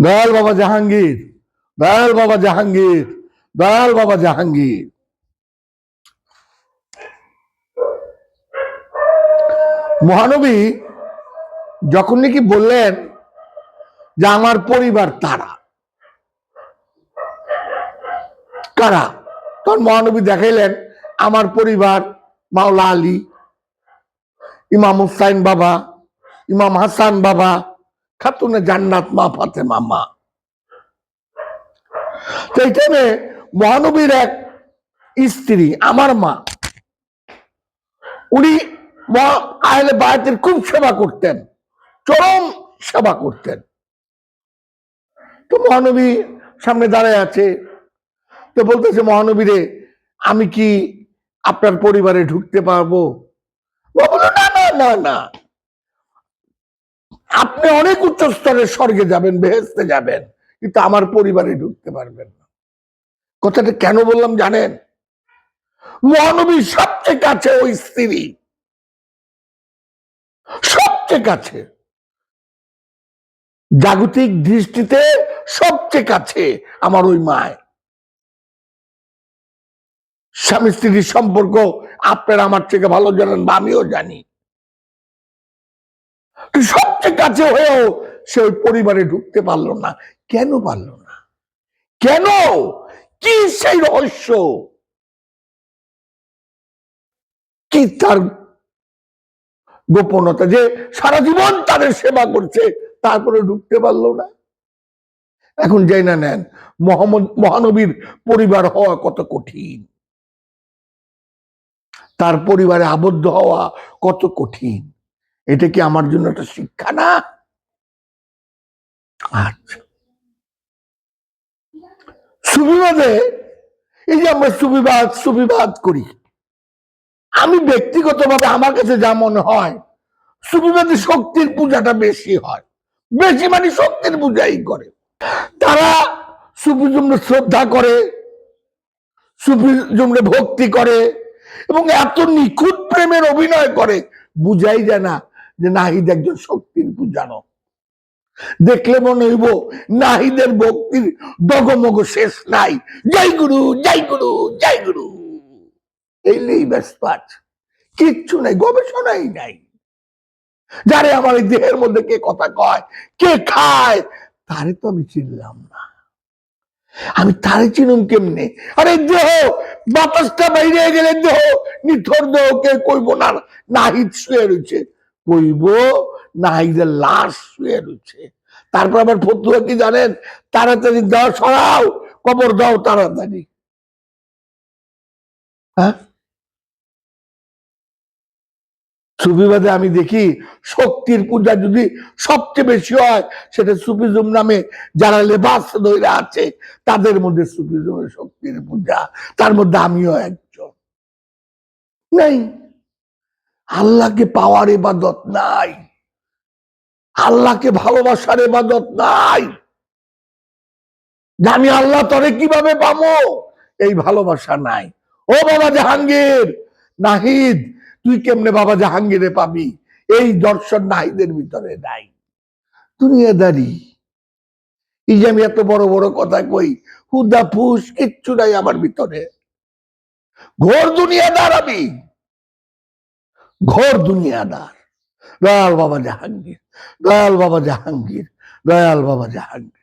দয়াল বাবা জাহাঙ্গীর, দয়াল বাবা জাহাঙ্গীর, দয়াল বাবা জাহাঙ্গীর। মহানবী যখন নাকি বললেন যে, আমার পরিবার তারা। কারা? তখন মহানবী দেখাইলেন, আমার পরিবার মাওলা আলী, ইমাম হুসাইন বাবা, ইমাম হাসান বাবা খাতুনে জান্নাত, মা ফাতেমা, মা। তো মহানবীর এক স্ত্রী, আমার মা, উনি আহলে বায়াতের খুব সেবা করতেন, চরম সেবা করতেন। তো মহানবী সামনে দাঁড়ায় আছে, তো বলতেছে, মহানবীরে, আমি কি আপনার পরিবারে ঢুকতে পারব? না না না না। আপনি অনেক উচ্চ স্তরের স্বর্গে যাবেন বেহেস্তে যাবেন, কিন্তু আমার পরিবারে ঢুকতে পারবেন না। কথাটা কেন বললাম জানেন? মহানবীর সবচেয়ে কাছে ওই স্ত্রী। সবচেয়ে কাছে। জাগতিক দৃষ্টিতে সবচেয়ে কাছে আমার ওই মায়। স্বামী স্ত্রীর সম্পর্ক আপনারা আমার থেকে ভালো জানেন বা আমিও জানি। সবচেয়ে কাছে হয়েও সে ওই পরিবারে ঢুকতে পারল না। কেন পারল না? কেন? কি সেই রহস্য? কি তার গোপনতা যে সারা জীবন তাদের সেবা করছে, তারপরে ঢুকতে পারল না? এখন যাই না নেন, মোহাম্মদ, মহানবীর পরিবার হওয়া কত কঠিন। তার পরিবারে আবদ্ধ হওয়া কত কঠিন। এটা কি আমার জন্য একটা শিক্ষা না? আচ্ছা। সুবিবাদে এই যে আমরা সুবিবাদ সুবিবাদ করি, আমি ব্যক্তিগতভাবে আমার কাছে যা মনে হয় সুবিবাদে শক্তির পূজাটা বেশি হয়। বেশি মানে শক্তির পূজাই করে। তারা সুফিজমকে শ্রদ্ধা করে, সুফিজমকে ভক্তি করে এবং এত নিখুঁত প্রেমের অভিনয় করে, বুঝাই যায় না যে নাহিদ একজন শক্তির পূজানো দেখলে মনে হইব, নাহিদের ভক্তির ডগমগ শেষ নাই। জয় গুরু জয় গুরু জয় গুরু। এইলেই ব্যস্ত আছে। কিচ্ছু নাই, গবেষণাই নাই। যারে আমার এই দেহের মধ্যে কে কথা কয়, কে খায়, তারে তো আমি চিনলাম না। আমি তারে চিনুম কেমনে? আরে দেহ, বাতাসটা বাইরে গেলে দেহ, নিথর দেহকে কইব না, নাহিদ শুয়ে রয়েছে। কইব নাহিদের লাশ শুয়ে রয়েছে। তারপর আবার ফতুয়া কি জানেন? তাড়াতাড়ি দাও, সরাও, কবর দাও তাড়াতাড়ি। হ্যাঁ? সুফিবাদে আমি দেখি শক্তির পূজা যদি সবচেয়ে বেশি হয়, সেটা সুফিজম নামে যারা লেবাস ধরে আছে, তাদের মধ্যে সুফিজমের শক্তির পূজা। তার মধ্যে আমিও একজন। নাই। আল্লাহকে পাওয়ার এবাদত নাই। আল্লাহকে ভালোবাসার এবাদত নাই। আমি আল্লাহ, তরে কীভাবে পাবো? এই ভালোবাসা নাই। ও বাবা জাহাঙ্গীর, নাহিদ, তুই কেমনে বাবা জাহাঙ্গীরে পাবি? এই দর্শন নাহিদের ভিতরে নাই। দুনিয়াদারি। এই যে আমি এত বড় বড় কথা কই, হুদা ফুস কিচ্ছু নাই আমার ভিতরে। ঘোর দুনিয়াদার আমি। ঘোর দুনিয়াদার দয়াল বাবা জাহাঙ্গীর দয়াল বাবা জাহাঙ্গীর দয়াল বাবা জাহাঙ্গীর।